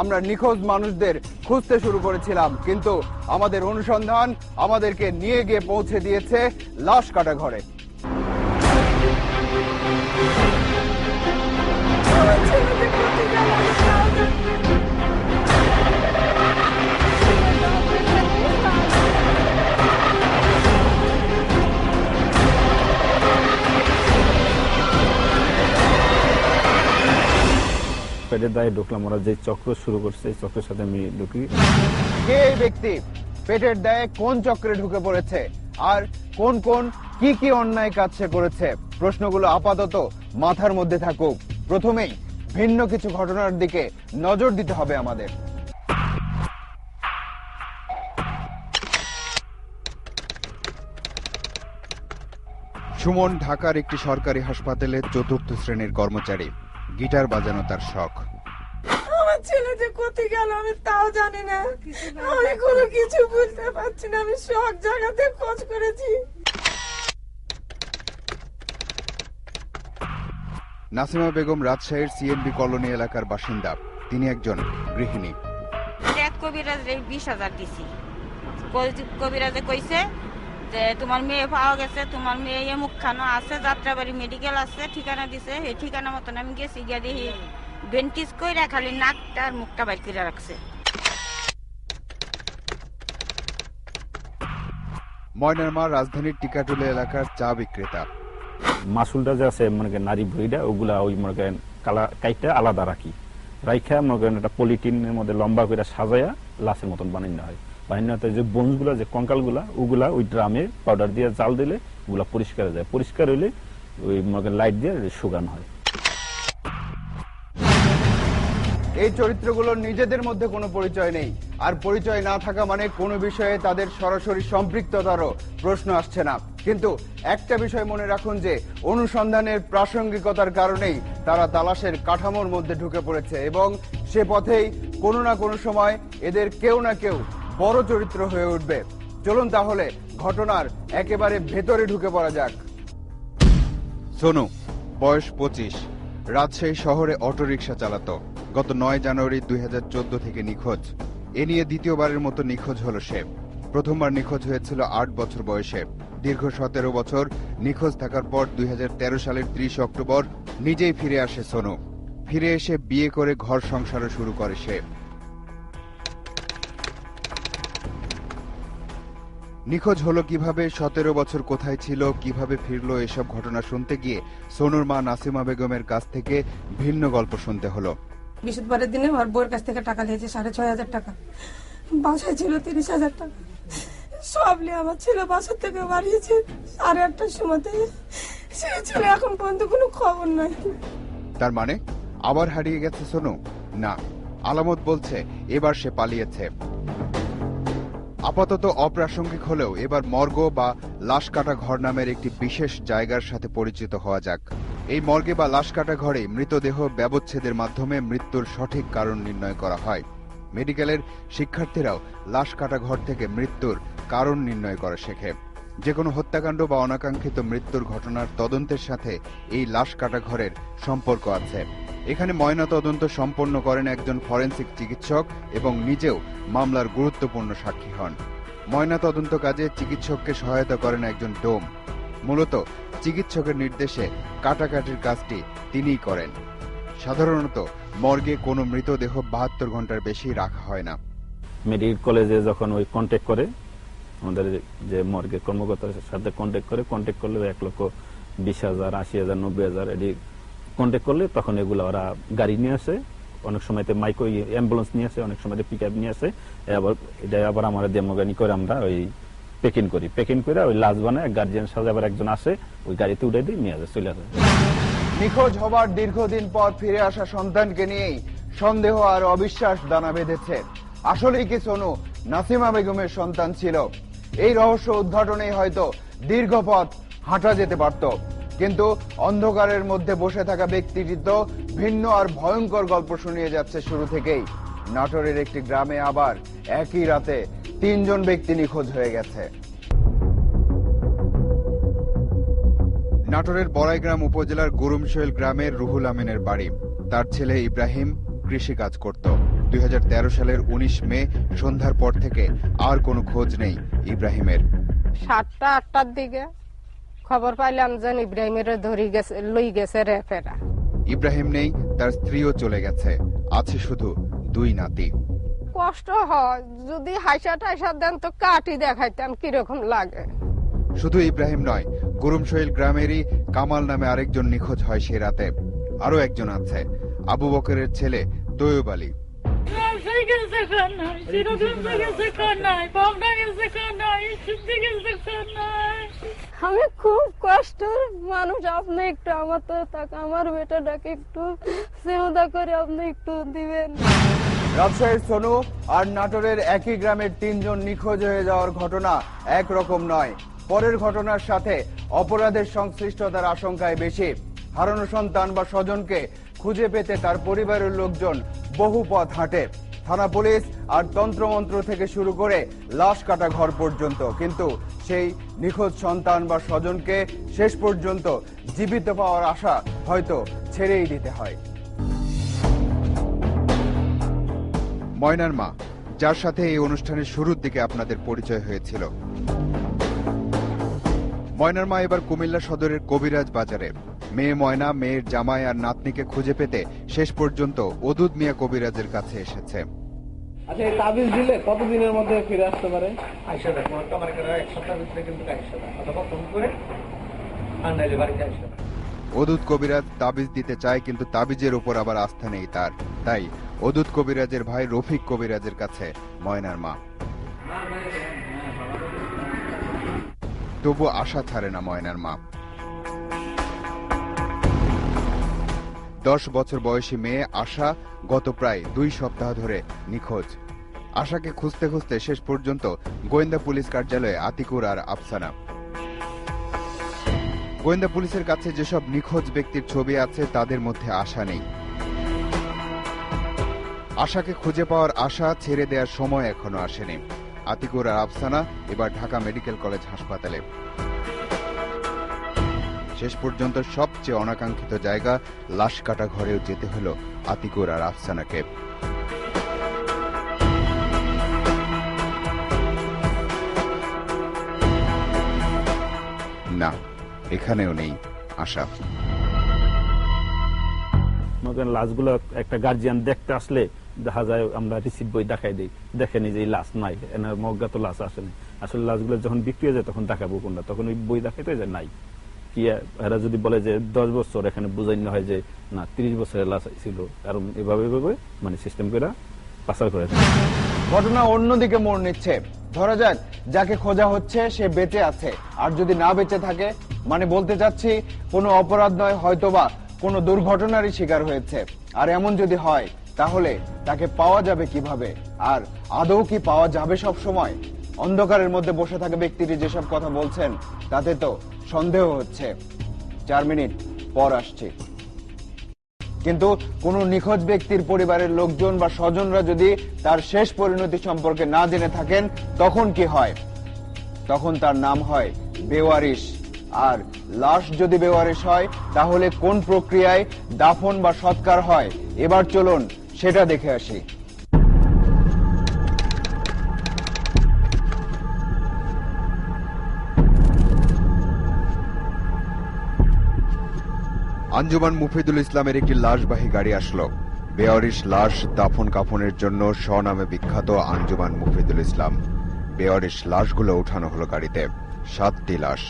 আমরা নিখোঁজ মানুষদের খুঁজতে শুরু করেছিলাম, কিন্তু আমাদের অনুসন্ধান আমাদেরকে নিয়ে গিয়ে পৌঁছে দিয়েছে লাশ কাটা ঘরে। পেটের দায়ে ঢুকলাম ওরা যে চক্র শুরু করছে এই চক্রের সাথে আমি ঢুকি। কে এই ব্যক্তি? পেটের দায়ে কোন চক্রে ঢুকে পড়েছে? আর কোন কোন কি কি অন্যায় কাজ সে করেছে? প্রশ্নগুলো আপাতত মাথার মধ্যে থাকুক। প্রথমেই ভিন্ন কিছু ঘটনার দিকে নজর দিতে হবে আমাদের। সুমন ঢাকার একটি সরকারি হাসপাতালে চতুর্থ শ্রেণির কর্মচারী। গিটার বাজানো তার শখ। আমার ছেলে যে কোথায় গেল আমি তাও জানি না। আমি কোনো কিছু বুঝতে পারছি না আমি সব জায়গাতে খোঁজ করেছি। নাসিমা বেগম রাজশাহীর সিএনবি কলোনি এলাকার বাসিন্দা। তিনি একজন গৃহিণী। এক কবিরাজ রে বিশ হাজার দিছি। কবিরাজে কইছে যে তোমার মেয়ে পাওয়া গেছে তোমার মেয়ে এমুক খানো আছে যাত্রাবাড়ি মেডিকেল আছে ঠিকানা দিছে এই ঠিকানা মতন আমি গেছি গিয়ে দেখি বেন্টিস কইরা খালি নাকটা আর মুখটা বাইর করে রাখছে। ময়নার মা রাজধানীর টিকাটুলি এলাকার চা বিক্রেতা। মাসুলটা যে আছে মনে করেন নারী ভুঁড়িটা ওগুলা ওই মনে করেন কালা কাইটটা আলাদা রাখি। রাইখা মনে করেন একটা পলিটিনের মধ্যে লম্বা করে সাজায়া লাশের মতন বানানো হয়। বানানো হতে যে বোনসগুলা যে কঙ্কালগুলা, ওগুলা ওই ড্রামে পাউডার দিয়ে জাল দিলে ওগুলা পরিষ্কার হয়ে যায়। পরিষ্কার হইলে ওই লাইট দিয়ে শুকানো হয়। এই চরিত্রগুলোর নিজেদের মধ্যে কোনো পরিচয় নেই। আর পরিচয় না থাকা মানে কোনো বিষয়ে তাদের সরাসরি সম্পৃক্ততারও প্রশ্ন আসছে না। কিন্তু একটা বিষয় মনে রাখুন যে, অনুসন্ধানের প্রাসঙ্গিকতার কারণেই তারা তালাশের কাঠামোর মধ্যে ঢুকে পড়েছে এবং সে পথেই কোনো না কোনো সময় এদের কেউ না কেউ বড় চরিত্র হয়ে উঠবে। চলুন তাহলে ঘটনার একেবারে ভেতরে ঢুকে পড়া যাক। সোনু, বয়স পঁচিশ। রাজশাহী শহরে অটোরিকশা চালাতো। গত নয় জানুয়ারি দুই হাজার চোদ্দ থেকে নিখোঁজ। এ নিয়ে দ্বিতীয়বারের মতো নিখোঁজ হলো সে। প্রথমবার নিখোঁজ হয়েছিল আট বছর বয়সে। দীর্ঘ সতেরো বছর নিখোঁজ থাকার পর দুই হাজার তেরো সালের ত্রিশ অক্টোবর নিজেই ফিরে আসে সোনু। ফিরে এসে বিয়ে করে ঘর সংসারও শুরু করে সে। নিখোঁজ হলো কীভাবে সতেরো বছর কোথায় ছিল কীভাবে ফিরলো এসব ঘটনা শুনতে গিয়ে সোনুর মা নাসিমা বেগমের কাছ থেকে ভিন্ন গল্প শুনতে হলো। বৃহস্পতিবারের দিনে আমার বউয়ের কাছ থেকে টাকা নিয়েছে সাড়ে ছয় হাজার টাকা। বাসায় ছিল তিরিশ হাজার টাকা। সব নিয়ে আমার ছেলে বাসার থেকে বাড়িয়েছে সাড়ে আটটার সময়তে। সেই ছেলে এখন পর্যন্ত কোনো খবর নাই। তার মানে আবার হারিয়ে গেছে সোনু? না আলামত বলছে এবার সে পালিয়েছে। আপাতত অপ্রাসঙ্গিক হলেও এবার মর্গ বা লাশ কাটা ঘর নামের একটি বিশেষ জায়গার সাথে পরিচিত হওয়া যাক। এই মর্গে বা লাশ কাটা ঘরে মৃতদেহ ব্যবচ্ছেদের মাধ্যমে মৃত্যুর সঠিক কারণ নির্ণয় করা হয়। মেডিকেলের শিক্ষার্থীরাও লাশ কাটা ঘর থেকে মৃত্যুর কারণ নির্ণয় করা শেখে। যে কোনো হত্যাকাণ্ড বা অনাকাঙ্ক্ষিত মৃত্যুর ঘটনার তদন্তের সাথে এই লাশ কাটা ঘরের সম্পর্ক আছে। এখানে ময়না তদন্ত সম্পন্ন করেন একজন ফরেন্সিক চিকিৎসক এবং নিজেও মামলার গুরুত্বপূর্ণ সাক্ষী হন। ময়না তদন্ত কাজে চিকিৎসককে সহায়তা করেন একজন ডোম। মূলত চিকিৎসকের নির্দেশে কাটাকাটির কাজটি তিনিই করেন। সাধারণত মর্গে কোনো মৃতদেহ বাহাত্তর ঘণ্টার বেশি রাখা হয় না। মেডিকেল কলেজে যখন ওই কন্ট্যাক্ট করে আমাদের যে মর্গের কর্মকর্তার সাথে কন্ট্যাক্ট করে কন্ট্যাক্ট করলে এক লক্ষ বিশ হাজার, আশি হাজার, নব্বই হাজার এটি কন্ট্যাক্ট করলে তখন এগুলো ওরা গাড়ি নিয়ে আসে, অনেক সময়তে মাইক্রো অ্যাম্বুলেন্স নিয়ে আসে, অনেক সময়তে পিক আপ নিয়ে আসে আবার, এটা আবার আমরা ডেমোগানি করে আমরা ওই পেকিং করি। পেকিং করে ওই লাশ বানায় গার্জিয়ান সাথে আবার একজন আসে, ওই গাড়িতে উঠে দিয়ে নিয়ে আসে, চলে আসে। নিখোঁজ হবার দীর্ঘদিন পর ফিরে আসা সন্তানকে নিয়েই সন্দেহ আর অবিশ্বাস দানা বেঁধেছে। আসলেই কি সোনু, নাসিমা বেগমের সন্তান ছিল। এই রহস্য উদ্ঘাটনেই হয়তো দীর্ঘ পথ হাঁটা যেতে পারত। কিন্তু অন্ধকারের মধ্যে বসে থাকা ব্যক্তিটি তো ভিন্ন আর ভয়ঙ্কর গল্প শুনিয়ে যাচ্ছে শুরু থেকেই। নাটোরের একটি গ্রামে আবার একই রাতে তিনজন ব্যক্তি নিখোঁজ হয়ে গেছে। নাটোরের বড়াইগ্রাম উপজেলার গুরুমশৈল গ্রামের রুহুল আমিনের বাড়ি। তার ছেলে ইব্রাহিম কৃষি কাজ করত। দুই হাজার তেরো সালের উনিশ মে সন্ধ্যার পর থেকে আর কোনো খোঁজ নেই ইব্রাহিমের। সাতটা আটটার দিকে খবর পাইলাম যে ইব্রাহিমের ধরি গেছে লই গেছে রেফেরা ইব্রাহিম নেই তার স্ত্রীও চলে গেছে আছে শুধু দুই নাতি। কষ্ট হয় যদি হাইসা টাইসা দেন তো কাটি দেখাইতাম কীরকম লাগে। শুধু ইব্রাহিম নয় গুরুমশৈল গ্রামেরই কামাল নামে আরেকজন নিখোঁজ হয় সে রাতে। আরও একজন আছে আবু বকরের ছেলে তৈয়ব আলী। আমি খুব কষ্টের মানুষ, আপনি একটু আমার তো তাক, আমার বেটাটাকে একটু সেহদা করে আপনি একটু দিবেন। রাজশাহীর সোনু আর নাটোরের একই গ্রামের তিনজন নিখোঁজ হয়ে যাওয়ার ঘটনা একরকম নয়। পরের ঘটনার সাথে অপরাধের সংশ্লিষ্টতার আশঙ্কায় বেশি। হারানো সন্তান বা স্বজনকে খুঁজে পেতে তার পরিবারের লোকজন বহু পথ হাঁটে। থানা পুলিশ আর তন্ত্রমন্ত্র থেকে শুরু করে লাশ কাটা ঘর পর্যন্ত। কিন্তু সেই নিখোঁজ সন্তান বা স্বজনকে শেষ পর্যন্ত জীবিত পাওয়ার আশা হয়তো ছেড়েই দিতে হয়। ময়নার মা, যার সাথে এই অনুষ্ঠানের শুরুর দিকে আপনাদের পরিচয় হয়েছিল। ময়নার মা এবার কুমিল্লা সদরের কবিরাজ বাজারে। মেয়ে ময়না মেয়ের জামাই আর নাতনিকে খুঁজে পেতে শেষ পর্যন্ত অদুত মিয়া কবিরাজের কাছে এসেছে। আচ্ছা এই তাবিজ দিলে কতদিনের মধ্যে ফিরে আসতে পারে? আইসা দেখো আমার এক সপ্তাহের ভিতরে কিন্তু আইসা অথবা ফোন করে আর বাড়িতে আইসা অদূত কবিরাজ তাবিজ দিতে চায় কিন্তু তাবিজের উপর আবার আস্থা নেই তার। তাই অদূত কবিরাজের ভাই রফিক কবিরাজের কাছে ময়নার মা। তবু আশা ছাড়ে না ময়নার মা। দশ বছর বয়সী মেয়ে আশা গত প্রায় দুই সপ্তাহ ধরে নিখোঁজ। আশাকে খুঁজতে খুঁজতে শেষ পর্যন্ত গোয়েন্দা পুলিশ কার্যালয়ে আতিকুর আর আফসানা। গোয়েন্দা পুলিশের কাছে যেসব নিখোঁজ ব্যক্তির ছবি আছে, তাদের মধ্যে আশা নেই। আশাকে খুঁজে পাওয়ার আশা ছেড়ে দেওয়ার সময় এখনও আসেনি। আতিকুর আর আফসানা এবার ঢাকা মেডিকেল কলেজ হাসপাতালে। শেষ পর্যন্ত সবচেয়ে অনাকাঙ্ক্ষিত জায়গা লাশ কাটা ঘরেও যেতে হলো আতিকুর আর আফসানাকে। না, এখানেও নেই আশা। লাশগুলো একটা গার্জিয়ান দেখতে আসলে দেখা যায় আমরা রিসিভ বই দেখাই দিই। দেখেনি যে লাশ নাই মজ্ঞাত লাশ আসেনি। আসলে লাশগুলো যখন বিক্রি হয়ে যায় তখন দেখাবো কোনটা। তখন ওই বই দেখাইতে যায় নাই। কি এরা যদি বলে যে দশ বছর এখানে বুঝাই হয় যে, না, তিরিশ বছরের লাশ ছিল, কারণ এভাবে এভাবে মানে সিস্টেম করে পাচার করে ঘটনা অন্যদিকে মোড় নিচ্ছে। ধরা যাক, যাকে খোঁজা হচ্ছে, সে বেঁচে আছে। আর যদি না বেঁচে থাকে মানে বলতে চাচ্ছি, কোনো অপরাধ নয়, হয়তোবা কোনো দুর্ঘটনারই শিকার হয়েছে। আর এমন যদি হয়, তাহলে তাকে পাওয়া যাবে কীভাবে? আর আদৌ কি পাওয়া যাবে সব সময় অন্ধকারের মধ্যে বসে থাকা ব্যক্তিটি যেসব কথা বলছেন, তাতে তো সন্দেহ হচ্ছে। চার মিনিট পর আসছি। কিন্তু কোনো নিখোঁজ ব্যক্তির পরিবারের লোকজন বা স্বজনরা যদি তার শেষ পরিণতি সম্পর্কে না জেনে থাকেন, তখন কি হয়? তখন তার নাম হয় বেওয়ারিশ। আর লাশ যদি বেওয়ারিশ হয়, তাহলে কোন প্রক্রিয়ায় দাফন বা সৎকার হয়? এবার চলুন সেটা দেখে আসি। আঞ্জুমান মুফিদুল ইসলামের একটি লাশবাহী গাড়ি আসলো। বেয়ারিশ লাশ দাফন কাফনের জন্য স্বনামে বিখ্যাত আঞ্জুমান মুফিদুল ইসলাম। বেয়ারিশ লাশগুলো উঠানো হলো গাড়িতে। সাতটি লাশ।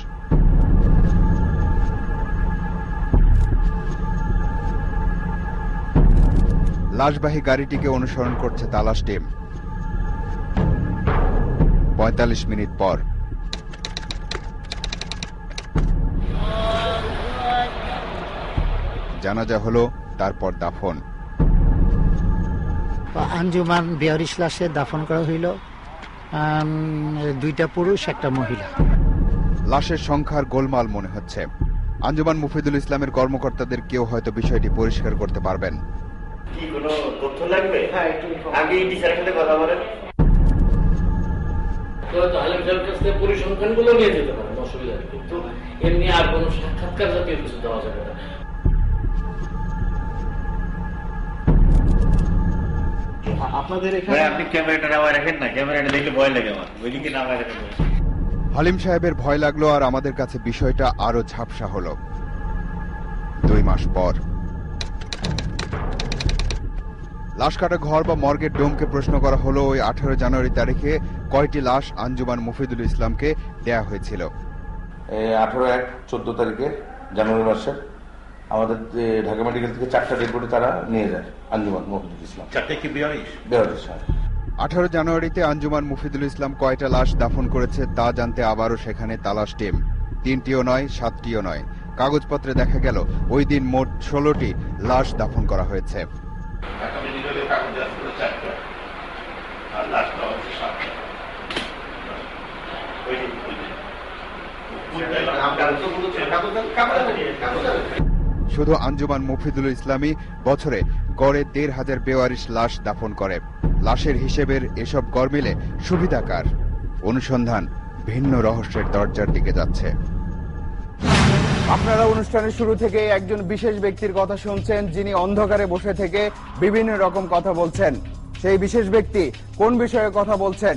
লাশবাহী গাড়িটিকে অনুসরণ করছে তালাশ টিম। পঁয়তাল্লিশ মিনিট পর জানাজা হলো তারপর দাফন। আঞ্জুমান বেয়ারিশ লাশে দাফন করা হইল। দুইটা পুরুষ একটা মহিলা। লাশের সংখ্যার গোলমাল মনে হচ্ছে। আঞ্জুমান মুফিদুল ইসলামের কর্মকর্তাদের কেউ হয়তো বিষয়টি পরিষ্কার করতে পারবেন। কি কোনো তথ্য লাগবে? হ্যাঁ একটু আগে টিচারের সাথে কথা বলেন। তো আলেম সাহেবের কাছ থেকে পরিসংখ্যানগুলো নিয়ে যেতে পারেন অসুবিধা নেই। কিন্তু এমনি আর কোনো সাক্ষাৎকার জাতীয় কিছু দেওয়া যাবে না। আপনাদের এখানে আপনি ক্যামেরাটা নামায় রাখেন না। ক্যামেরাটা দেখলে ভয় লাগে আমার। ওইদিকে নামায় রাখেন হালিম সাহেবের ভয় লাগল আর আমাদের কাছে বিষয়টা আরও ঝাপসা হলো। দুই মাস পর। লাশ কাটা ঘর বা মর্গের ডোমকে প্রশ্ন করা হলো ওই আঠারো জানুয়ারি তারিখে কয়টি লাশ আঞ্জুমান মুফিদুল ইসলামকে দেয়া হয়েছিল? আঠারো এক চোদ্দ তারিখে জানুয়ারি মাসের। আমাদের ঢাকা মেডিকেল থেকে চারটা ডেড বডি তারা নিয়ে যায় আঞ্জুমান মহিদুল ইসলাম। চারটে কি সাহেব আঠারো জানুয়ারিতে আঞ্জুমান মুফিদুল ইসলাম কয়টা লাশ দাফন করেছে তা জানতে আবারও সেখানে তালাশ টিম। তিনটিও নয় সাতটিও নয়। কাগজপত্রে দেখা গেল ওই দিন মোট ষোলোটি লাশ দাফন করা হয়েছে। শুধু আঞ্জুমান মুফিদুল ইসলামী বছরে গড়ে দেড় হাজার বেওয়ারিশ লাশ দাফন করে। লাশের হিসেবের এসব গড় মিলে সুবিধাকার। অনুসন্ধান ভিন্ন রহস্যের দরজার দিকে যাচ্ছে। আপনারা অনুষ্ঠানের শুরু থেকে একজন বিশেষ ব্যক্তির কথা শুনছেন, যিনি অন্ধকারে বসে থেকে বিভিন্ন রকম কথা বলছেন। সেই বিশেষ ব্যক্তি কোন বিষয়ে কথা বলছেন?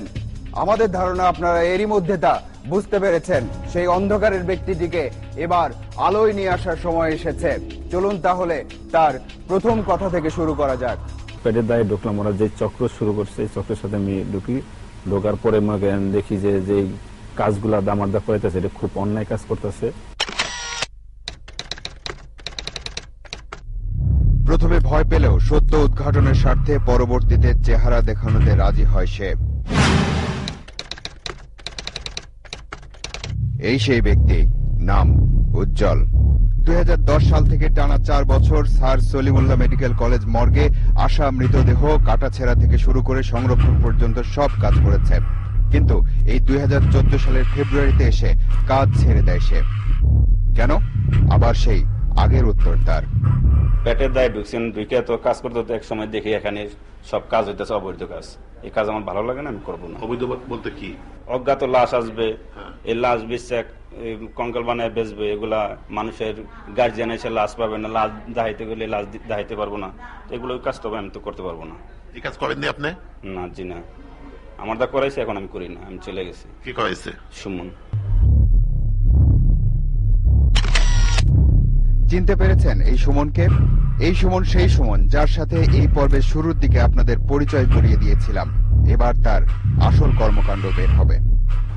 আমাদের ধারণা আপনারা এরই মধ্যে তা বুঝতে পেরেছেন? সেই অন্ধকারের ব্যক্তিটিকে এবার আলোয় নিয়ে আসার সময় এসেছে। চলুন তাহলে তার প্রথম কথা থেকে শুরু করা যাক। পেটের দায়ে ঢুকলাম ওরা যে চক্র শুরু করছে এই চক্রের সাথে আমি ঢুকি। ঢোকার পরে মনে দেখি যে যে কাজগুলা দামারদা করাইতেছে এটা খুব অন্যায় কাজ করতেছে। প্রথমে ভয় পেলেও সত্য উদ্ঘাটনের স্বার্থে পরবর্তীতে চেহারা দেখানোতে রাজি হয় সে। এই সেই ব্যক্তি, নাম উজ্জ্বল। দুই হাজার দশ সাল থেকে টানা চার বছর স্যার সলিমুল্লাহ মেডিকেল কলেজ মর্গে আশা মৃতদেহ কাটাছেড়া থেকে শুরু করে সংরক্ষণ পর্যন্ত সব কাজ করেছে। কিন্তু এই দুই হাজার চোদ্দ সালের ফেব্রুয়ারিতে এসে কাজ ছেড়ে দেয় সে। কেন? আবার সেই আগের উত্তর তার। পেটের দায়ে ঢুকছেন ঢুকে তো কাজ করতে এক সময় দেখি এখানে সব কাজ হইতেছে অবৈধ কাজ। এই কাজ আমার ভালো লাগে না আমি করব না। অবৈধ বলতে কি? অজ্ঞাত লাশ আসবে এই লাশ বেচছে কঙ্কাল বানায় বেচবে এগুলা মানুষের গার্জিয়ান এসে লাশ পাবে না লাশ দাহাইতে গেলে লাশ দাহাইতে পারব না। এগুলো কাজ তবে আমি তো করতে পারব না। এই কাজ করেননি আপনি? না জি না। আমার দা করাইছে এখন আমি করি না আমি চলে গেছি। কি করাইছে? সুমন। চিনতে পেরেছেন এই সুমনকে? এই সুমন সেই সুমন যার সাথে এই পর্বের শুরুর দিকে আপনাদের পরিচয় করিয়ে দিয়েছিলাম। এবার তার আসল কর্মকাণ্ড বের হবে।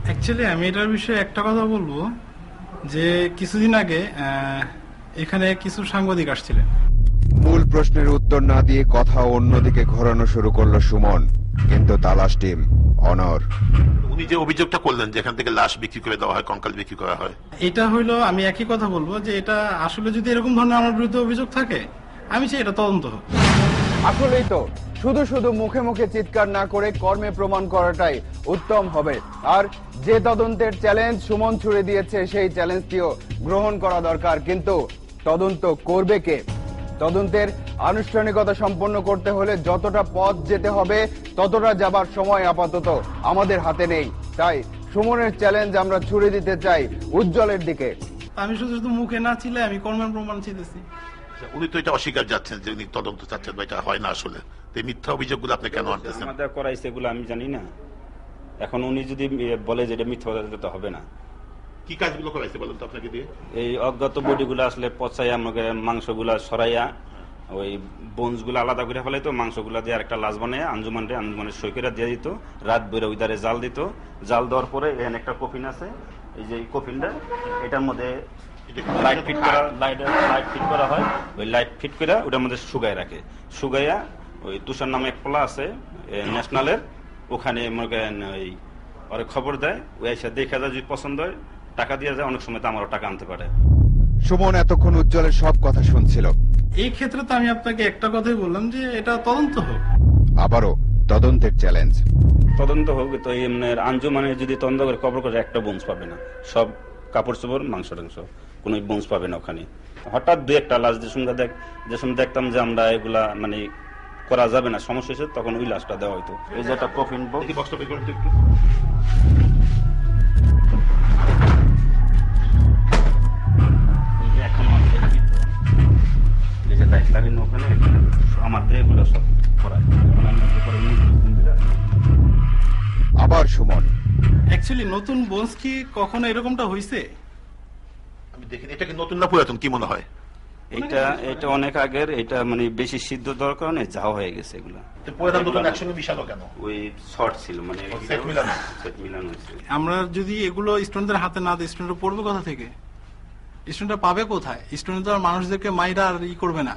অ্যাকচুয়ালি আমি এটার বিষয়ে একটা কথা বলব যে কিছুদিন আগে এখানে কিছু সাংবাদিক আসছিলেন। মূল প্রশ্নের উত্তর না দিয়ে কথা অন্যদিকে ঘোরানো শুরু করল সুমন। কিন্তু তালাশ টিম অনর। উনি যে অভিযোগটা করলেন যে এখান থেকে লাশ বিক্রি করে দেওয়া হয় কঙ্কাল বিক্রি করা হয়। এটা হইল আমি একই কথা বলব যে এটা আসলে যদি এরকম ধরনের আমার বিরুদ্ধে অভিযোগ থাকে আমি চাই এটা তদন্ত হোক। আসলেই তো শুধু শুধু মুখে মুখে চিৎকার না করে কর্মে প্রমাণ করাটাই উত্তম হবে। আর যে তদন্তের চ্যালেঞ্জ সুমন ছুড়ে দিয়েছে সেই চ্যালেঞ্জটিও গ্রহণ করা দরকার কিন্তু তদন্ত করবে কে? তদন্তের আনুষ্ঠানিকতা সম্পন্ন করতে হলে যতটা পথ যেতে হবে ততটা যাবার সময় আপাতত আমাদের হাতে নেই। তাই সুমনের চ্যালেঞ্জ আমরা ছুড়ে দিতে চাই উজ্জ্বলের দিকে। আমি শুধু শুধু মুখে না ছিলে আমি কর্মের প্রমাণ চেয়েছি উনি তো এটা অস্বীকার যাচ্ছেন যে উনি তদন্ত চাচ্ছেন বা এটা হয় না আসলে। তো এই মিথ্যা অভিযোগগুলো আপনি কেন আনতেছেন? আমাদের করাইছে এগুলো আমি জানি না। এখন উনি যদি বলে যে এটা মিথ্যা হবে না। কি কাজগুলো করাইছে বলেন তো আপনাকে দিয়ে? এই অজ্ঞাত বডিগুলো আসলে পচাইয়া আমাকে মাংসগুলা সরাইয়া ওই বোনসগুলো আলাদা করে ফেলাইতো মাংসগুলা দিয়ে আরেকটা লাশ বানিয়ে আঞ্জুমানরে আঞ্জুমানের সই করে দিয়ে দিত। রাত বেরো উইদারে জাল দিত। জাল দেওয়ার পরে এখানে একটা কফিন আছে। এই যে কফিনটা এটার মধ্যে লাইট ফিট করা লাইট লাইট ফিট করা হয়। ওই লাইট ফিট করে ওটার মধ্যে শুকায় রাখে। শুকাইয়া ওই তুষার নামে এক পোলা আছে ন্যাশনালের ওখানে মনে করেন ওই ওরে খবর দেয় ওই এসে দেখা যায় যদি পছন্দ হয়। টাকা দিয়ে যায় অনেক সময় তো আমারও টাকা আনতে পারে। সুমন এতক্ষণ উজ্জ্বলের সব কথা শুনছিল। এই ক্ষেত্রে তো আমি আপনাকে একটা কথাই বললাম যে এটা তদন্ত হোক। আবারও তদন্তের চ্যালেঞ্জ। তদন্ত হোক তো এমনি আঞ্জুমানে যদি তদন্ত করে কবর করে একটা বোনস পাবে না। সব কাপড় চোপড় মাংস টাংস কোনো বোনস পাবে না ওখানে। হঠাৎ দু একটা লাশ যে সঙ্গে দেখ যে সময় দেখতাম যে আমরা এগুলা মানে করা যাবে না সমস্যা হয়েছে তখন ওই লাশটা দেওয়া হয়তো এই যে একটা কফিন বক্স দেখি বক্সটা বের করুন একটু। লাগানো ওখানে এগুলো সব আবার সুমন। অ্যাকচুয়ালি নতুন বোনস কি কখনো এরকমটা হয়েছে আমি দেখিনি এটা কি নতুন না পুরাতন কি মনে হয়? এটা এটা অনেক আগের এটা মানে বেশি সিদ্ধ দেওয়ার কারণে যা হয়ে গেছে এগুলা। তো পুরাতন নতুন একসঙ্গে মিশালো কেন? ওই শর্ট ছিল মানে ও, set মিলানো। সেট মিলানো হয়েছে। আমরা যদি এগুলো স্টুডেন্টদের হাতে না দিই স্টুডেন্টরা পড়বে কোথা থেকে? স্টুডেন্টরা পাবে কোথায়? স্টুডেন্ট আর মানুষদেরকে মাইরা আর ই করবে না।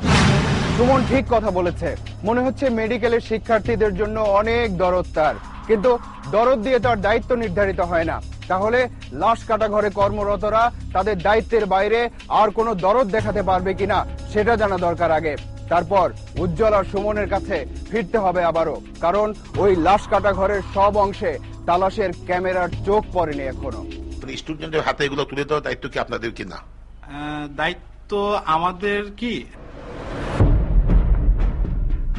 সুমন ঠিক কথা বলেছে। মনে হচ্ছে মেডিকেলের শিক্ষার্থীদের জন্য অনেক দরদ তার। কিন্তু দরদ দিয়ে তার দায়িত্ব নির্ধারিত হয় না। তাহলে লাশ কাটা ঘরে কর্মরতরা তাদের দায়িত্বের বাইরে আর কোনো দরদ দেখাতে পারবে কিনা সেটা জানা দরকার আগে। তারপর উজ্জ্বল আর সুমনের কাছে ফিরতে হবে আবারও। কারণ ওই লাশ কাটা ঘরের সব অংশে তালাশের ক্যামেরার চোখ পড়েনি এখনও। মানে স্টুডেন্টের হাতে এগুলো তুলে দেওয়ার দায়িত্ব কি আপনাদের কি না? আহ, দায়িত্ব আমাদের কি?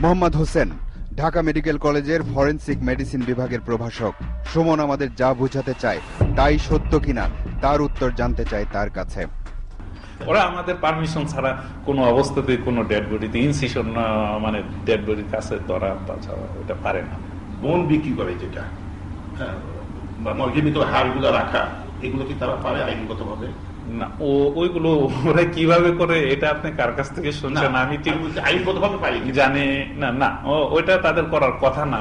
মোহাম্মদ হোসেন ঢাকা মেডিকেল কলেজের ফরেনসিক মেডিসিন বিভাগের প্রভাষক। সুমন আমাদের যা বোঝাতে চায় তাই সত্য কিনা তার উত্তর জানতে চায় তার কাছে। ওরা আমাদের পারমিশন ছাড়া কোনো অবস্থাতে কোনো ডেড বডিতে ইনসিশন মানে ডেড বডির কাছে ধরা তাছাড়া ওটা পারে না। বোন বিক্রি করে যেটা। হ্যাঁ, মর্গিমিত হাড়গুলো রাখা এগুলো কি তারা পারে আইনগত ভাবে না ও ওইগুলো ওরা কীভাবে করে এটা আপনি কার কাছ থেকে শুনছেন? আমি ঠিক? জানি না না ওইটা তাদের করার কথা না।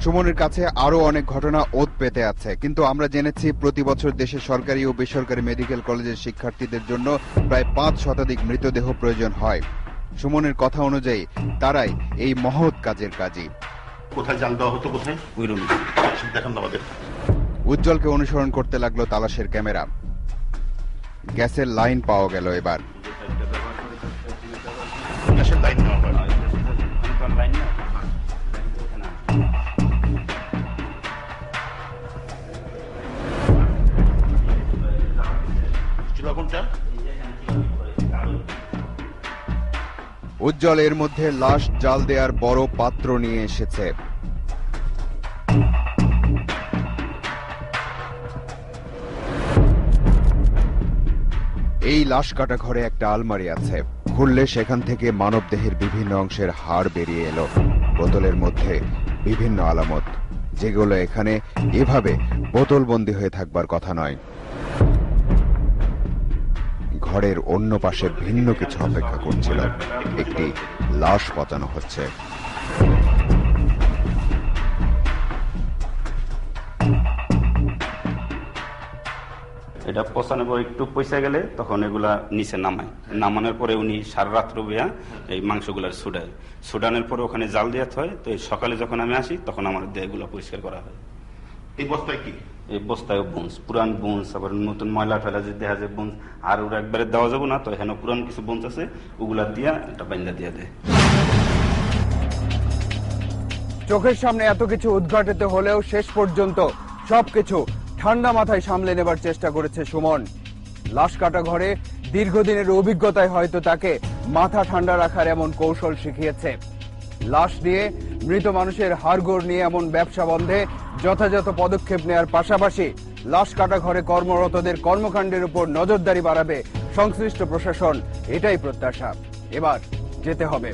সুমনের কাছে আরও অনেক ঘটনা ওত পেতে আছে কিন্তু আমরা জেনেছি প্রতি বছর দেশের সরকারি ও বেসরকারি মেডিকেল কলেজের শিক্ষার্থীদের জন্য প্রায় পাঁচ শতাধিক মৃতদেহ প্রয়োজন হয়। সুমনের কথা অনুযায়ী তারাই এই মহৎ কাজের কাজী। কোথায় জাল দেওয়া হতো কোথায়? উজ্জ্বলকে অনুসরণ করতে লাগল তালাশের ক্যামেরা। গ্যাসের লাইন পাওয়া গেল এবার। উজ্জ্বল এর মধ্যে লাশ জাল দেওয়ার বড় পাত্র নিয়ে এসেছে। এই লাশ কাটা ঘরে একটা আলমারি আছে। খুললে সেখান থেকে মানবদেহের বিভিন্ন অংশের হাড় বেরিয়ে এলো। বোতলের মধ্যে বিভিন্ন আলামত। যেগুলো এখানে এভাবে বোতলবন্দি হয়ে থাকবার কথা নয়। ঘরের অন্য পাশে ভিন্ন কিছু অপেক্ষা করছিল। একটি লাশ পচানো হচ্ছে। এটা পচানোর পর একটু পয়সা গেলে তখন এগুলা নিচে নামায়। নামানোর পরে উনি সারা রাত্র বেয়া এই মাংসগুলার সুডায় সুডানের পরে ওখানে জাল দেওয়া হয় তো এই সকালে যখন আমি আসি তখন আমার দেহগুলো পরিষ্কার করা হয়। এই বস্তায় কি? এই বস্তায় বুন্স পুরান বুন্স আবার নতুন ময়লা টয়লা যে দেখা যায় বুন্স আর ওরা একবারে দেওয়া যাব না তো এখানে পুরান কিছু বুন্স আছে ওগুলা দিয়া এটা বাইন্দা দিয়া দেয়। চোখের সামনে এত কিছু উদ্ঘাটিত হলেও শেষ পর্যন্ত সবকিছু ঠান্ডা মাথায় সামলে নেবার চেষ্টা করেছে সুমন। লাশ কাটা ঘরে দীর্ঘদিনের অভিজ্ঞতায় হয়তো তাকে মাথা ঠান্ডা রাখার এমন কৌশল শিখিয়েছে। লাশ দিয়ে মৃত মানুষের হাড়গোড় নিয়ে এমন ব্যবসা বন্ধে যথাযথ পদক্ষেপ নেওয়ার পাশাপাশি লাশ কাটা ঘরে কর্মরতদের কর্মকাণ্ডের উপর নজরদারি বাড়াবে সংশ্লিষ্ট প্রশাসন, এটাই প্রত্যাশা। এবার যেতে হবে।